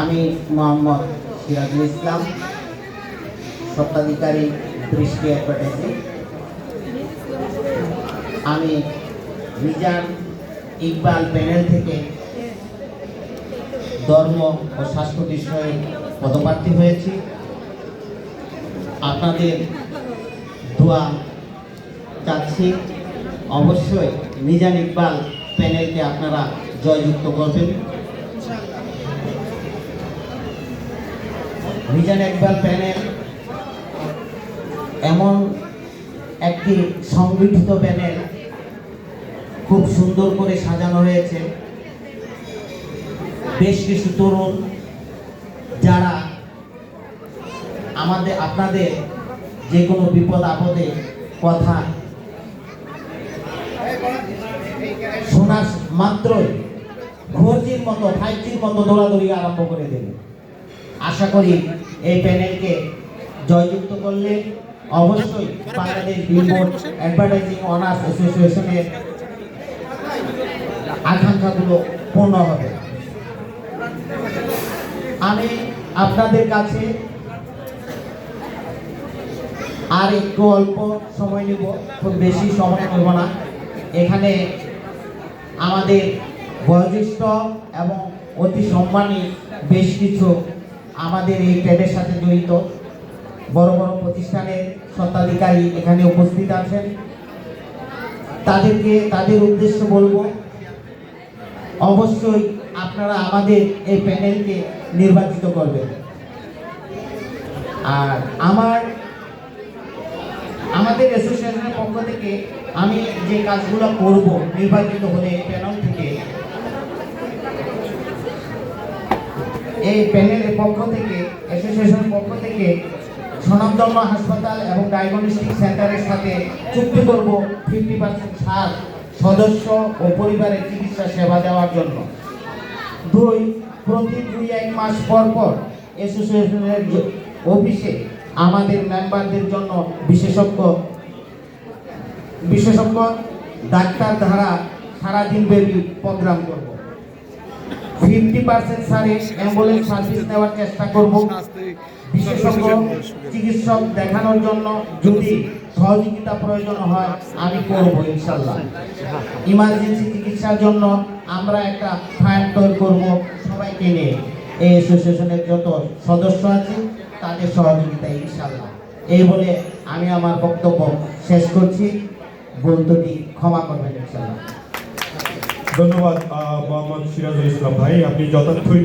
আমি মোহাম্মদ সিরাজুল ইসলাম, স্বত্বাধিকারী দৃষ্টি অ্যাডভার্টাইজিং আমি মিজান ইকবাল প্যানেল থেকে ধর্ম ও স্বাস্থ্য বিষয়ে পদপ্রার্থী হয়েছি। আপনাদের দোয়া চাচ্ছি। অবশ্যই মিজান ইকবাল প্যানেলকে আপনারা জয়যুক্ত করবেন। মিজান একবার প্যানেল এমন একটি সংগঠিত প্যানেল খুব সুন্দর করে সাজানো হয়েছে। বেশ কিছু তরুণ যারা আমাদের, আপনাদের যে কোনো বিপদ আপদে কথা শোনার মাত্রই ঘোরজির মতো ফাইভজির মতো দৌড়াদৌড়ি আরম্ভ করে দেবে আশা করি এই প্যানেলকে জয়যুক্ত করলে অবশ্যই বাংলাদেশ বিলবোর্ড অ্যাডভার্টাইজিং অনার্স অ্যাসোসিয়েশনের আকাঙ্ক্ষাগুলো পূর্ণ হবে। আমি আপনাদের কাছে আর একটু অল্প সময় নিব, খুব বেশি সময় নেব না। এখানে আমাদের বয়োজ্যেষ্ঠ এবং অতি সম্মানী বেশ কিছু আমাদের এই ট্রেডের সাথে জড়িত বড় বড় প্রতিষ্ঠানের স্বত্বাধিকারী এখানে উপস্থিত আছেন। তাদেরকে, তাদের উদ্দেশ্য বলব, অবশ্যই আপনারা আমাদের এই প্যানেলকে নির্বাচিত করবেন। আর আমার আমাদের অ্যাসোসিয়েশনের পক্ষ থেকে আমি যে কাজগুলো করব, নির্বাচিত হলে প্যানেল থেকে, এই প্যানেলের পক্ষ থেকে অ্যাসোসিয়েশনের পক্ষ থেকে স্বনামধন্য হাসপাতাল এবং ডায়াগনস্টিক সেন্টারের সাথে চুক্তি করব ফিফটি পার্সেন্ট ছাড় সদস্য ও পরিবারের চিকিৎসা সেবা দেওয়ার জন্য। দুই, প্রতি দুই এক মাস পর পর অ্যাসোসিয়েশনের অফিসে আমাদের মেম্বারদের জন্য বিশেষজ্ঞ বিশেষজ্ঞ ডাক্তার সারাদিন ব্যাপী প্রোগ্রাম করব। ফিফটি পার্সেন্ট সারে অ্যাম্বুলেন্স সার্ভিস নেওয়ার চেষ্টা করব। বিশেষজ্ঞ চিকিৎসক দেখানোর জন্য যদি সহযোগিতা প্রয়োজন হয়, আমি করব ইনশাল্লাহ ইমার্জেন্সি চিকিৎসার জন্য আমরা একটা ফান্ড তৈরি করব সবাইকে নিয়ে। এই অ্যাসোসিয়েশনের যত সদস্য আছে, তাদের সহযোগিতা ইনশাল্লাহ এই বলে আমি আমার বক্তব্য শেষ করছি। বন্ধুটি ক্ষমা করবেন ইনশাল্লাহ ধন্যবাদ মোহাম্মদ সিরাজুল ইসলাম ভাই। আপনি যথার্থই